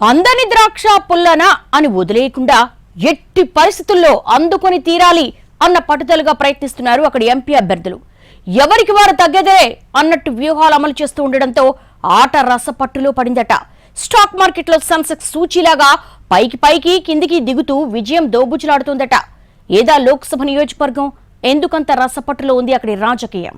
అందని ద్రాక్ష పుల్లనా అని వదిలేయకుండా ఎట్టి పరిస్థితుల్లో అందుకొని తీరాలి అన్న పట్టుదలగా ప్రయత్నిస్తున్నారు అక్కడ ఎంపీ అభ్యర్థులు. ఎవరికి వారు తగ్గేదే అన్నట్టు వ్యూహాలు అమలు చేస్తూ ఉండడంతో ఆట రసపట్టులో పడిందట. స్టాక్ మార్కెట్లో సెన్సెక్స్ సూచీలాగా పైకి పైకి కిందికి దిగుతూ విజయం దోబుచులాడుతుందట. ఏదా లోక్సభ నియోజకవర్గం? ఎందుకంత రసపట్టులో ఉంది అక్కడి రాజకీయం?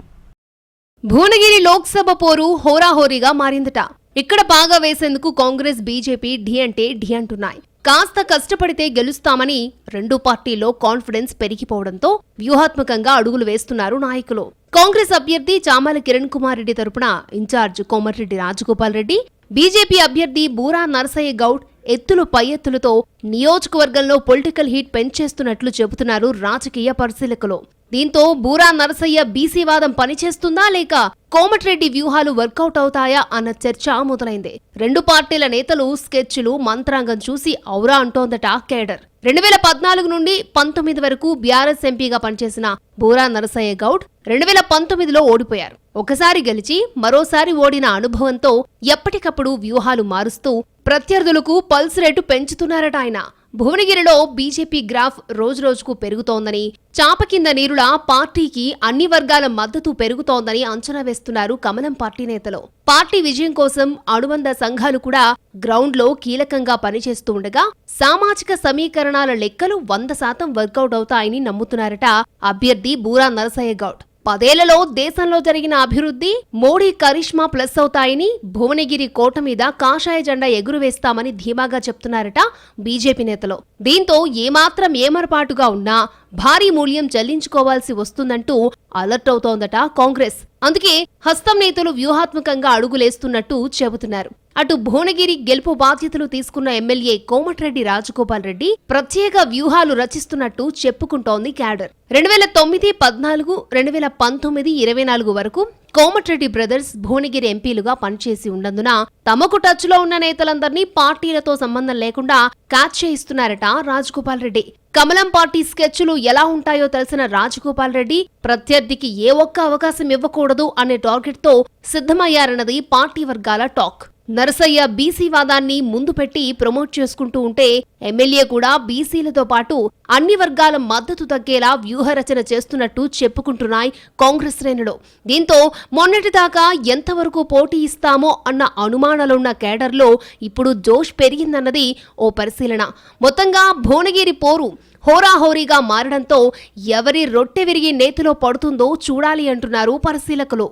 భువనగిరి లోక్సభ పోరు హోరాహోరీగా మారిందట. ఇక్కడ బాగా వేసేందుకు కాంగ్రెస్ బీజేపీ ఢీ అంటే ఢీ అంటున్నాయి. కాస్త కష్టపడితే గెలుస్తామని రెండు పార్టీల్లో కాన్ఫిడెన్స్ పెరిగిపోవడంతో వ్యూహాత్మకంగా అడుగులు వేస్తున్నారు నాయకులు. కాంగ్రెస్ అభ్యర్థి చామల కిరణ్ కుమార్ రెడ్డి తరపున ఇన్ఛార్జ్ కోమటిరెడ్డి రాజగోపాల్ రెడ్డి బీజేపీ అభ్యర్థి బూరా నరసయ్య గౌడ్ ఎత్తులు పై ఎత్తులతో నియోజకవర్గంలో పొలిటికల్ హీట్ పెంచేస్తున్నట్లు చెబుతున్నారు రాజకీయ పరిశీలకులు. దీంతో బూరా నరసయ్య బీసీ వాదం పనిచేస్తుందా లేక కోమటిరెడ్డి వ్యూహాలు వర్కౌట్ అవుతాయా అన్న చర్చ మొదలైంది. రెండు పార్టీల నేతలు స్కెచ్లు మంత్రాంగం చూసి ఔరా అంటోందట కేడర్. రెండు వేల పద్నాలుగు నుండి పంతొమ్మిది వరకు బీఆర్ఎస్ ఎంపీగా పనిచేసిన బూరా నరసయ్య గౌడ్ రెండు వేల పంతొమ్మిదిలో ఓడిపోయారు. ఒకసారి గెలిచి మరోసారి ఓడిన అనుభవంతో ఎప్పటికప్పుడు వ్యూహాలు మారుస్తూ ప్రత్యర్థులకు పల్స్ రేటు పెంచుతున్నారట ఆయన. భువనగిరిలో బీజేపీ గ్రాఫ్ రోజురోజుకు పెరుగుతోందని చాప కింద నీరులా పార్టీకి అన్ని వర్గాల మద్దతు పెరుగుతోందని అంచనా వేస్తున్నారు కమలం పార్టీ నేతలు. పార్టీ విజయం కోసం అనుబంధ సంఘాలు కూడా గ్రౌండ్లో కీలకంగా పనిచేస్తూ ఉండగా సామాజిక సమీకరణాల లెక్కలు వంద శాతం వర్కౌట్ అవుతాయని నమ్ముతున్నారట అభ్యర్థి బూరా నరసయ్య గౌడ్. పదేళ్ళలో దేశంలో జరిగిన అభివృద్ధి మోడీ కరిష్మా ప్లస్ అవుతాయని భువనగిరి కోట మీద కాషాయ జెండా ఎగురువేస్తామని ధీమాగా చెప్తున్నారట బీజేపీ నేతలు. దీంతో ఏమాత్రం ఏమరపాటుగా ఉన్నా భారీ మూల్యం చెల్లించుకోవాల్సి వస్తుందంటూ అలర్ట్ అవుతోందట కాంగ్రెస్. అందుకే హస్తం నేతలు వ్యూహాత్మకంగా అడుగులేస్తున్నట్టు చెబుతున్నారు. అటు భువనగిరి గెలుపు బాధ్యతలు తీసుకున్న ఎమ్మెల్యే కోమటిరెడ్డి రాజగోపాల్ రెడ్డి ప్రత్యేక వ్యూహాలు రచిస్తున్నట్టు చెప్పుకుంటోంది క్యాడర్. రెండు వేల తొమ్మిది పద్నాలుగు రెండు వేల పంతొమ్మిది ఇరవై నాలుగు వరకు కోమటిరెడ్డి బ్రదర్స్ భువనగిరి ఎంపీలుగా పనిచేసి ఉన్నందున తమకు టచ్లో ఉన్న నేతలందరినీ పార్టీలతో సంబంధం లేకుండా క్యాచ్ చేయిస్తున్నారట రాజగోపాల్ రెడ్డి. కమలం పార్టీ స్కెచ్లు ఎలా ఉంటాయో తెలిసిన రాజగోపాల్ రెడ్డి ప్రత్యర్థికి ఏ ఒక్క అవకాశం ఇవ్వకూడదు అనే టార్గెట్తో సిద్ధమయ్యారన్నది పార్టీ వర్గాల టాక్. నరసయ్య బీసీ వాదాన్ని ముందు పెట్టి ప్రమోట్ చేసుకుంటూ ఉంటే ఎమ్మెల్యే కూడా బీసీలతో పాటు అన్ని వర్గాల మద్దతు తగ్గేలా వ్యూహరచన చేస్తున్నట్టు చెప్పుకుంటున్నాయి కాంగ్రెస్ శ్రేణులు. దీంతో మొన్నటిదాకా ఎంతవరకు పోటీ ఇస్తామో అన్న అనుమానాలున్న కేడర్లో ఇప్పుడు జోష్ పెరిగిందన్నది ఓ పరిశీలన. మొత్తంగా భువనగిరి పోరు హోరాహోరీగా మారడంతో ఎవరి రొట్టె విరిగి నేతిలో పడుతుందో చూడాలి అంటున్నారు పరిశీలకులు.